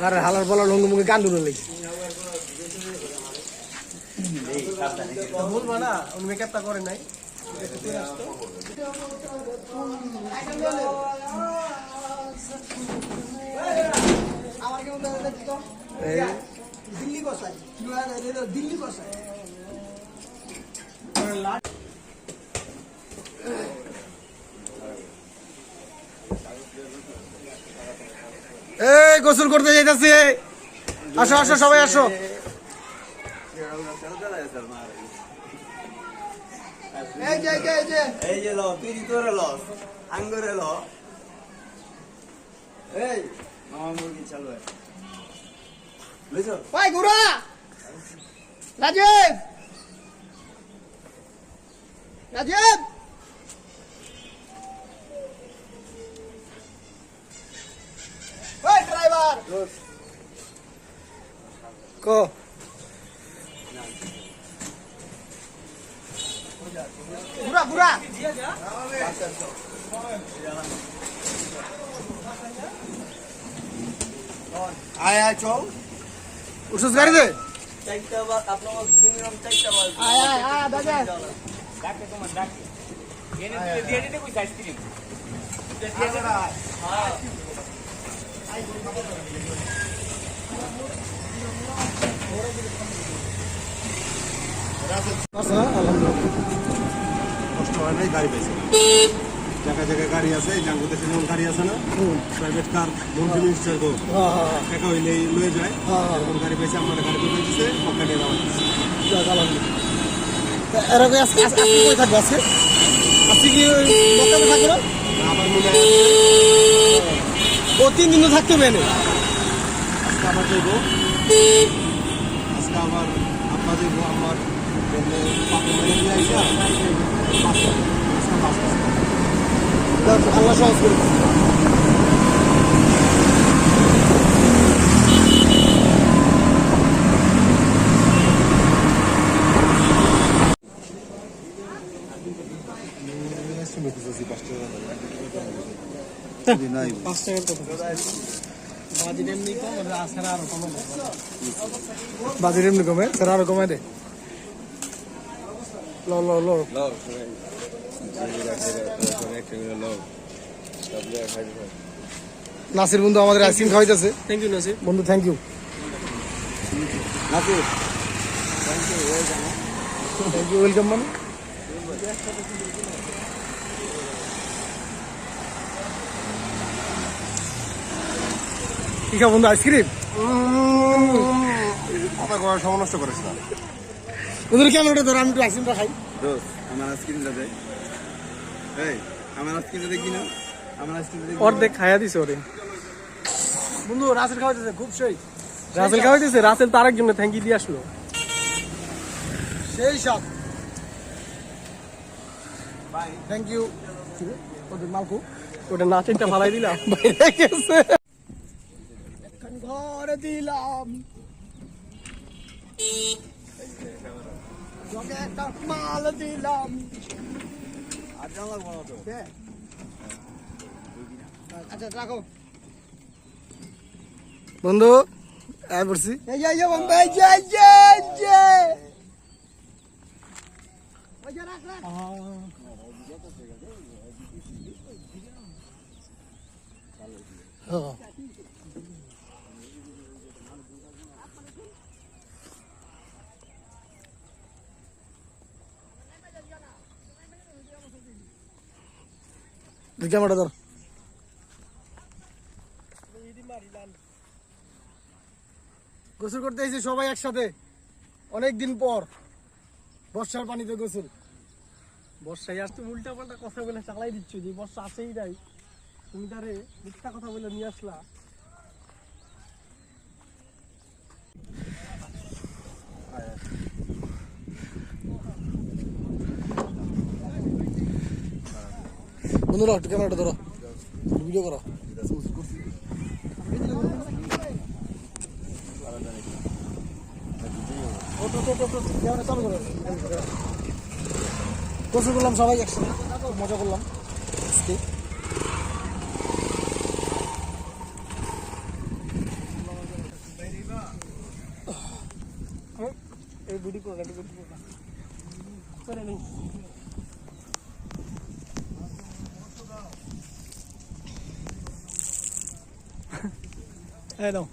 আরে হালার বলার লঙ্গি মুখে গান ধরে লেগে এই। সাবধানে বলব না উনি মেকআপটা করে দিল্লি কষাই দিল্লি কষাই এই গোসল করতে যাইতাছে। আসো আসো সবাই আসো। এই যে এই যে, এই যে। এই যে লো তুই তোরে লস আঙ্গুরে লো। এই মামা মুরগি চালু ভাই ঘুরা! রাজীব! রাজীব! কো ঘুরা ঘুরা আয় আয় চল। উঠছিস গাড়িতে আইসক্রিম। কষ্ট হয় নাই গাড়ি পাইছে জায়গায় জায়গায় গাড়ি আছে জাঙ্গু যেমন গাড়ি আছে না প্রাইভেট কার মন্ত্রী মিনিস্টার গো হ্যাঁ হ্যাঁ হ্যাঁ টাকা হইলে লয়ে যায় হ্যাঁ, হ্যাঁ। এরকম গাড়ি পাইছে আমার গাড়ি তো দিচ্ছে ওখানে যাওয়া যাক, আলহামদুলিল্লাহ তা এরা কি আজকে আজকে আজকে কই থাকবে আজকে আজকে কি ওই থাকবে না আবার মনে ও তিন দিন থাকতে হবে এনে আজকে আবার যাইব আজকে আবার আব্বা যাইব আমার বললে পাপে মেরে দিয়ে আইসা বাসে আজকে বাস আছে। যাক, আল্লাহ সহজ করে দিন। পাঁচ টাকার কথা বাজেট এমনি কম আরও দে। ল ল ল নাসির বন্ধু আমাদের আইসক্রিম খাওয়াইতেছে। Thank you Nasir. বন্ধু thank you thank you welcome মানে কি বন্ধু আইসক্রিম? কথা করার সময় নষ্ট করিস না। বন্ধুর ক্যামেরাটা ধরো আমি একটু আইসক্রিমটা খাই। আমার আইসক্রিমটা দে। এই আমার আইসক্রিমটা দেখি না আমার আইসক্রিমটা অর্ধেক খাইয়া দিছে ওরে। বন্ধু রাসেল খাওয়াইতেছে খুব সেই। রাসেল খাওয়াইতেছে রাসেল তার জন্য থ্যাংক ইউ দিয়ে আসলো। সেই সব। থ্যাংক ইউ ওদের মালকু। ওটা নাচেরটা ফালাই দিলাম বাইরে গেছে। ঘরে দিলাম। তোকে একটা মাল দিলাম। আর জানলা বলো তো? আচ্ছা রাখো। বন্ধু আয় পড়ছি। এই যে এই যে বন্ধু, এই যে এই যে এই যে। ওই যে রাখ রাখ। হ্যাঁ। গোসল করতে এসে সবাই একসাথে। অনেক দিন পর বর্ষার পানিতে গোসল। বর্ষায় আসতে উল্টা পাল্টা কথা বলে চালাই দিচ্ছ যে, বর্ষা আসেই তাই তুমি তারে মিথ্যা কথা বলে নিয়ে আসলা। বন্ধুরা একটু ক্যামেরাটা ধরো ভিডিও করো। গোসল করলাম সবাই একসাথে মজা করলাম আজকে এই বুড়ি করে করে করে নেই এই দাও